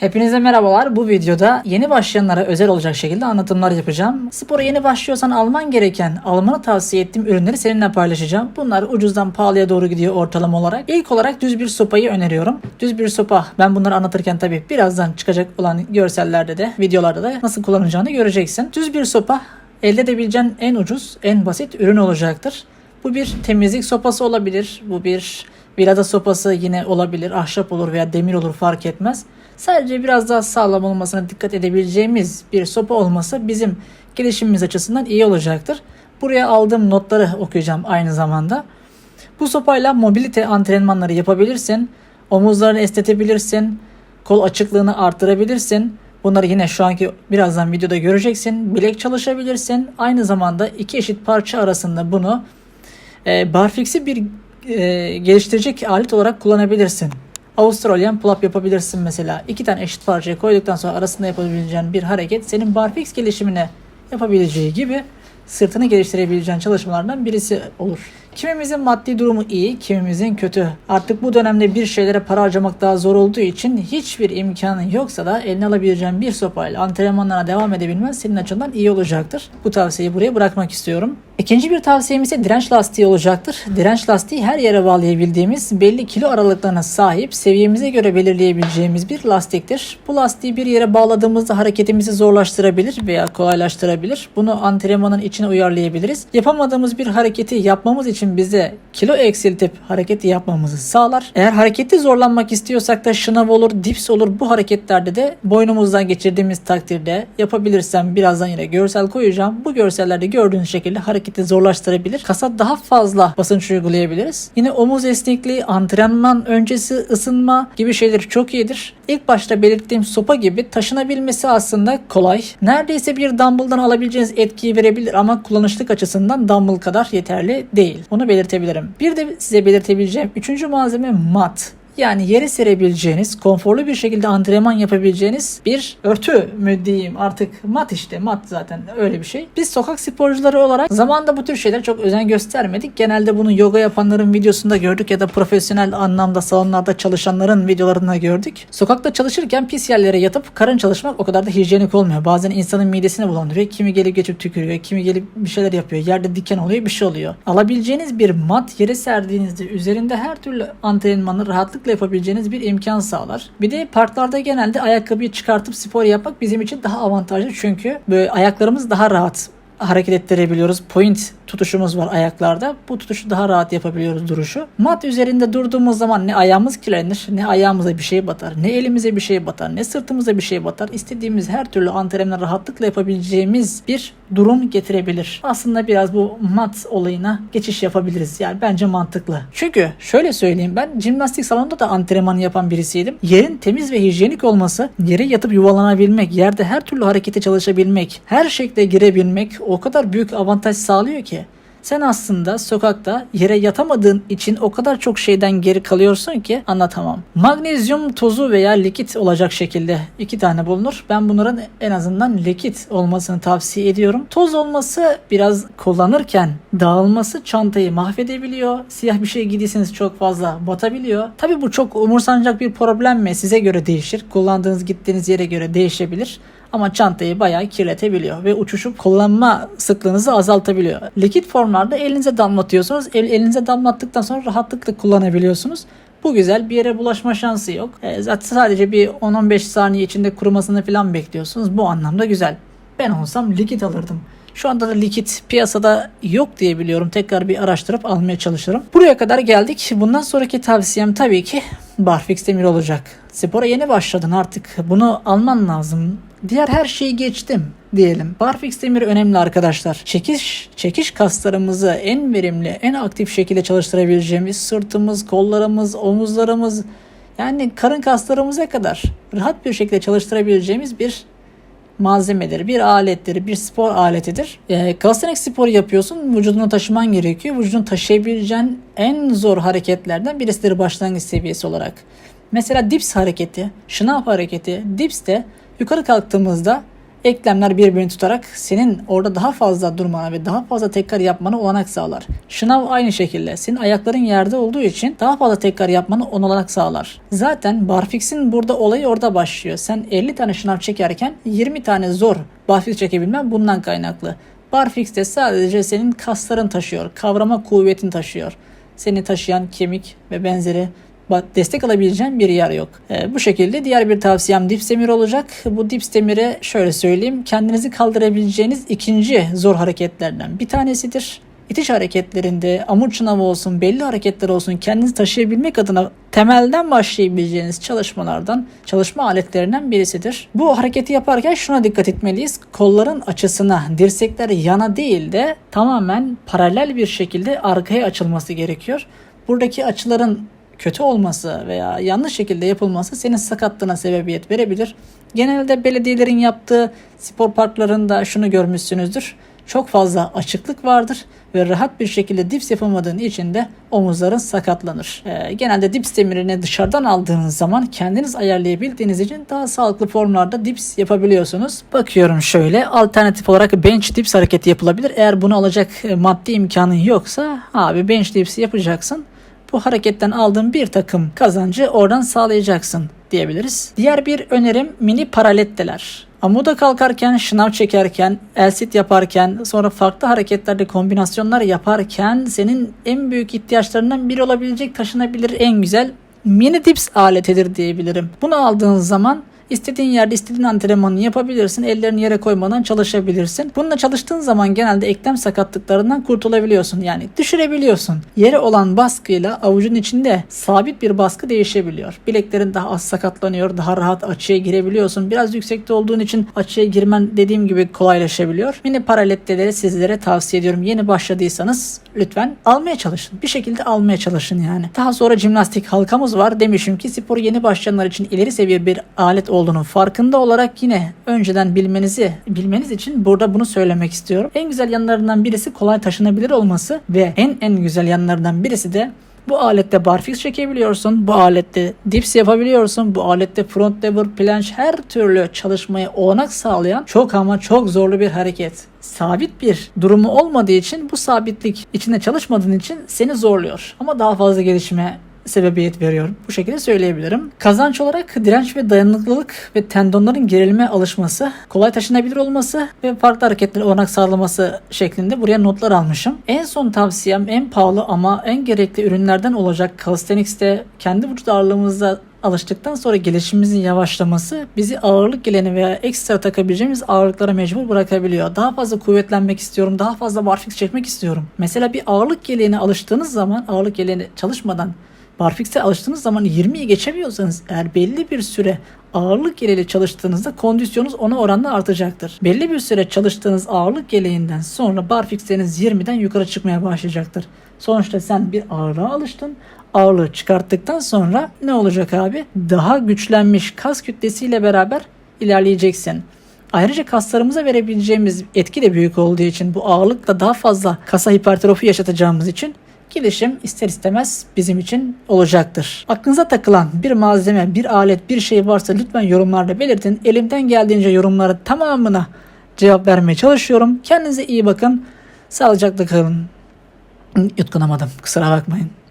Hepinize merhabalar. Bu videoda yeni başlayanlara özel olacak şekilde anlatımlar yapacağım. Spora yeni başlıyorsan alman gereken, almanı tavsiye ettiğim ürünleri seninle paylaşacağım. Bunlar ucuzdan pahalıya doğru gidiyor ortalama olarak. İlk olarak düz bir sopayı öneriyorum. Düz bir sopa, ben bunları anlatırken tabii birazdan çıkacak olan görsellerde de, videolarda da nasıl kullanacağını göreceksin. Düz bir sopa elde edebileceğin en ucuz, en basit ürün olacaktır. Bu bir temizlik sopası olabilir. Bu bir vilada sopası yine olabilir. Ahşap olur veya demir olur fark etmez. Sadece biraz daha sağlam olmasına dikkat edebileceğimiz bir sopa olması bizim gelişimimiz açısından iyi olacaktır. Buraya aldığım notları okuyacağım aynı zamanda. Bu sopayla mobilite antrenmanları yapabilirsin. Omuzlarını esnetebilirsin. Kol açıklığını arttırabilirsin. Bunları yine şu anki birazdan videoda göreceksin. Bilek çalışabilirsin. Aynı zamanda iki eşit parça arasında bunu e, barfix'i bir e, geliştirecek alet olarak kullanabilirsin. Avustralyan pull-up yapabilirsin mesela. İki tane eşit parçayı koyduktan sonra arasında yapabileceğin bir hareket senin barfix gelişimine yapabileceği gibi sırtını geliştirebileceğin çalışmalardan birisi olur. Kimimizin maddi durumu iyi, kimimizin kötü. Artık bu dönemde bir şeylere para harcamak daha zor olduğu için hiçbir imkanın yoksa da eline alabileceğin bir sopayla antrenmanlarına devam edebilmen senin açından iyi olacaktır. Bu tavsiyeyi buraya bırakmak istiyorum. İkinci bir tavsiyem ise direnç lastiği olacaktır. Direnç lastiği her yere bağlayabildiğimiz belli kilo aralıklarına sahip seviyemize göre belirleyebileceğimiz bir lastiktir. Bu lastiği bir yere bağladığımızda hareketimizi zorlaştırabilir veya kolaylaştırabilir. Bunu antrenmanın içine uyarlayabiliriz. Yapamadığımız bir hareketi yapmamız için bize kilo eksiltip hareketi yapmamızı sağlar. Eğer hareketi zorlanmak istiyorsak da şınav olur, dips olur. Bu hareketlerde de boynumuzdan geçirdiğimiz takdirde yapabilirsem birazdan yine görsel koyacağım. Bu görsellerde gördüğünüz şekilde hareketi zorlaştırabilir. Kasa daha fazla basınç uygulayabiliriz. Yine omuz esnekliği, antrenman öncesi ısınma gibi şeyler çok iyidir. İlk başta belirttiğim sopa gibi taşınabilmesi aslında kolay. Neredeyse bir dumbbell'dan alabileceğiniz etkiyi verebilir ama kullanışlık açısından dumbbell kadar yeterli değil. Onu belirtebilirim. Bir de size belirtebileceğim üçüncü malzeme mat. Yani yere serebileceğiniz, konforlu bir şekilde antrenman yapabileceğiniz bir örtü mü diyeyim artık mat işte mat zaten öyle bir şey. Biz sokak sporcuları olarak zamanda bu tür şeylere çok özen göstermedik. Genelde bunu yoga yapanların videosunda gördük ya da profesyonel anlamda salonlarda çalışanların videolarında gördük. Sokakta çalışırken pis yerlere yatıp karın çalışmak o kadar da hijyenik olmuyor. Bazen insanın midesine bulandırıyor. Kimi gelip geçip tükürüyor, kimi gelip bir şeyler yapıyor. Yerde diken oluyor, bir şey oluyor. Alabileceğiniz bir mat yere serdiğinizde üzerinde her türlü antrenmanı rahatlıkla yapabileceğiniz bir imkan sağlar. Bir de parklarda genelde ayakkabıyı çıkartıp spor yapmak bizim için daha avantajlı çünkü böyle ayaklarımız daha rahat hareket ettirebiliyoruz. Point tutuşumuz var ayaklarda. Bu tutuşu daha rahat yapabiliyoruz duruşu. Mat üzerinde durduğumuz zaman ne ayağımız kirlenir, ne ayağımıza bir şey batar, ne elimize bir şey batar, ne sırtımıza bir şey batar. İstediğimiz her türlü antrenmanı rahatlıkla yapabileceğimiz bir durum getirebilir. Aslında biraz bu mat olayına geçiş yapabiliriz. Yani bence mantıklı. Çünkü şöyle söyleyeyim ben jimnastik salonunda da antrenman yapan birisiydim. Yerin temiz ve hijyenik olması, yere yatıp yuvalanabilmek, yerde her türlü harekete çalışabilmek, her şekilde girebilmek o kadar büyük avantaj sağlıyor ki. Sen aslında sokakta yere yatamadığın için o kadar çok şeyden geri kalıyorsun ki anlatamam. Magnezyum tozu veya likit olacak şekilde iki tane bulunur. Ben bunların en azından likit olmasını tavsiye ediyorum. Toz olması biraz kullanırken dağılması çantayı mahvedebiliyor. Siyah bir şey giydiyseniz çok fazla batabiliyor. Tabi bu çok umursanacak bir problem mi? Size göre değişir. Kullandığınız gittiğiniz yere göre değişebilir ama çantayı bayağı kirletebiliyor ve uçuşup kullanma sıklığınızı azaltabiliyor. Likit formlarda elinize damlatıyorsunuz. El, elinize damlattıktan sonra rahatlıkla kullanabiliyorsunuz. Bu güzel bir yere bulaşma şansı yok. E, zaten sadece bir 10-15 saniye içinde kurumasını falan bekliyorsunuz. Bu anlamda güzel. Ben olsam likit alırdım. Şu anda da likit piyasada yok diye biliyorum. Tekrar bir araştırıp almaya çalışırım. Buraya kadar geldik. Bundan sonraki tavsiyem tabii ki Barfix Demir olacak. Spora yeni başladın artık. Bunu alman lazım. Diğer her şeyi geçtim diyelim. Barfix demir önemli arkadaşlar. Çekiş çekiş kaslarımızı en verimli, en aktif şekilde çalıştırabileceğimiz sırtımız, kollarımız, omuzlarımız yani karın kaslarımıza kadar rahat bir şekilde çalıştırabileceğimiz bir malzemedir, bir alettir, bir spor aletidir. E, calisthenics sporu yapıyorsun, vücudunu taşıman gerekiyor. Vücudunu taşıyabileceğin en zor hareketlerden birisidir başlangıç seviyesi olarak. Mesela dips hareketi, şınav hareketi, dips de yukarı kalktığımızda eklemler birbirini tutarak senin orada daha fazla durmana ve daha fazla tekrar yapmana olanak sağlar. Şınav aynı şekilde. Senin ayakların yerde olduğu için daha fazla tekrar yapmanı olanak sağlar. Zaten barfix'in burada olayı orada başlıyor. Sen 50 tane şınav çekerken 20 tane zor barfix çekebilmen bundan kaynaklı. Barfix de sadece senin kasların taşıyor. Kavrama kuvvetin taşıyor. Seni taşıyan kemik ve benzeri destek alabileceğin bir yer yok. Ee, bu şekilde diğer bir tavsiyem dips demir olacak. Bu dips demiri şöyle söyleyeyim. Kendinizi kaldırabileceğiniz ikinci zor hareketlerden bir tanesidir. İtiş hareketlerinde amur çınavı olsun, belli hareketler olsun kendinizi taşıyabilmek adına temelden başlayabileceğiniz çalışmalardan, çalışma aletlerinden birisidir. Bu hareketi yaparken şuna dikkat etmeliyiz. Kolların açısına, dirsekler yana değil de tamamen paralel bir şekilde arkaya açılması gerekiyor. Buradaki açıların kötü olması veya yanlış şekilde yapılması senin sakatlığına sebebiyet verebilir. Genelde belediyelerin yaptığı spor parklarında şunu görmüşsünüzdür. Çok fazla açıklık vardır ve rahat bir şekilde dips yapamadığın için de omuzların sakatlanır. Ee, genelde dips demirini dışarıdan aldığınız zaman kendiniz ayarlayabildiğiniz için daha sağlıklı formlarda dips yapabiliyorsunuz. Bakıyorum şöyle alternatif olarak bench dips hareketi yapılabilir. Eğer bunu alacak e, maddi imkanın yoksa abi bench dips yapacaksın bu hareketten aldığın bir takım kazancı oradan sağlayacaksın diyebiliriz. Diğer bir önerim mini paraletteler. Amuda kalkarken, şınav çekerken, el sit yaparken, sonra farklı hareketlerde kombinasyonlar yaparken senin en büyük ihtiyaçlarından biri olabilecek taşınabilir en güzel mini dips aletidir diyebilirim. Bunu aldığın zaman İstediğin yerde istediğin antrenmanı yapabilirsin. Ellerini yere koymadan çalışabilirsin. Bununla çalıştığın zaman genelde eklem sakatlıklarından kurtulabiliyorsun. Yani düşürebiliyorsun. Yere olan baskıyla avucun içinde sabit bir baskı değişebiliyor. Bileklerin daha az sakatlanıyor. Daha rahat açıya girebiliyorsun. Biraz yüksekte olduğun için açıya girmen dediğim gibi kolaylaşabiliyor. Mini paraletteleri sizlere tavsiye ediyorum. Yeni başladıysanız lütfen almaya çalışın. Bir şekilde almaya çalışın yani. Daha sonra jimnastik halkamız var. Demişim ki spor yeni başlayanlar için ileri seviye bir alet olduğunun farkında olarak yine önceden bilmenizi bilmeniz için burada bunu söylemek istiyorum. En güzel yanlarından birisi kolay taşınabilir olması ve en en güzel yanlarından birisi de bu alette barfix çekebiliyorsun. Bu alette dips yapabiliyorsun. Bu alette front lever planche her türlü çalışmaya olanak sağlayan çok ama çok zorlu bir hareket. Sabit bir durumu olmadığı için bu sabitlik içinde çalışmadığın için seni zorluyor. Ama daha fazla gelişime sebebiyet veriyor. Bu şekilde söyleyebilirim. Kazanç olarak direnç ve dayanıklılık ve tendonların gerilme alışması, kolay taşınabilir olması ve farklı hareketlere olanak sağlaması şeklinde buraya notlar almışım. En son tavsiyem en pahalı ama en gerekli ürünlerden olacak calisthenics'te kendi vücut ağırlığımızda alıştıktan sonra gelişimimizin yavaşlaması bizi ağırlık geleni veya ekstra takabileceğimiz ağırlıklara mecbur bırakabiliyor. Daha fazla kuvvetlenmek istiyorum, daha fazla barfix çekmek istiyorum. Mesela bir ağırlık geleğine alıştığınız zaman ağırlık geleğine çalışmadan Barfix'e alıştığınız zaman 20'yi geçemiyorsanız eğer belli bir süre ağırlık geleğiyle çalıştığınızda kondisyonunuz ona oranla artacaktır. Belli bir süre çalıştığınız ağırlık geleğinden sonra barfixleriniz 20'den yukarı çıkmaya başlayacaktır. Sonuçta sen bir ağırlığa alıştın. Ağırlığı çıkarttıktan sonra ne olacak abi? Daha güçlenmiş kas kütlesiyle beraber ilerleyeceksin. Ayrıca kaslarımıza verebileceğimiz etki de büyük olduğu için bu ağırlıkla daha fazla kasa hipertrofi yaşatacağımız için gelişim ister istemez bizim için olacaktır. Aklınıza takılan bir malzeme, bir alet, bir şey varsa lütfen yorumlarda belirtin. Elimden geldiğince yorumlara tamamına cevap vermeye çalışıyorum. Kendinize iyi bakın. Sağlıcakla kalın. Yutkunamadım. Kusura bakmayın.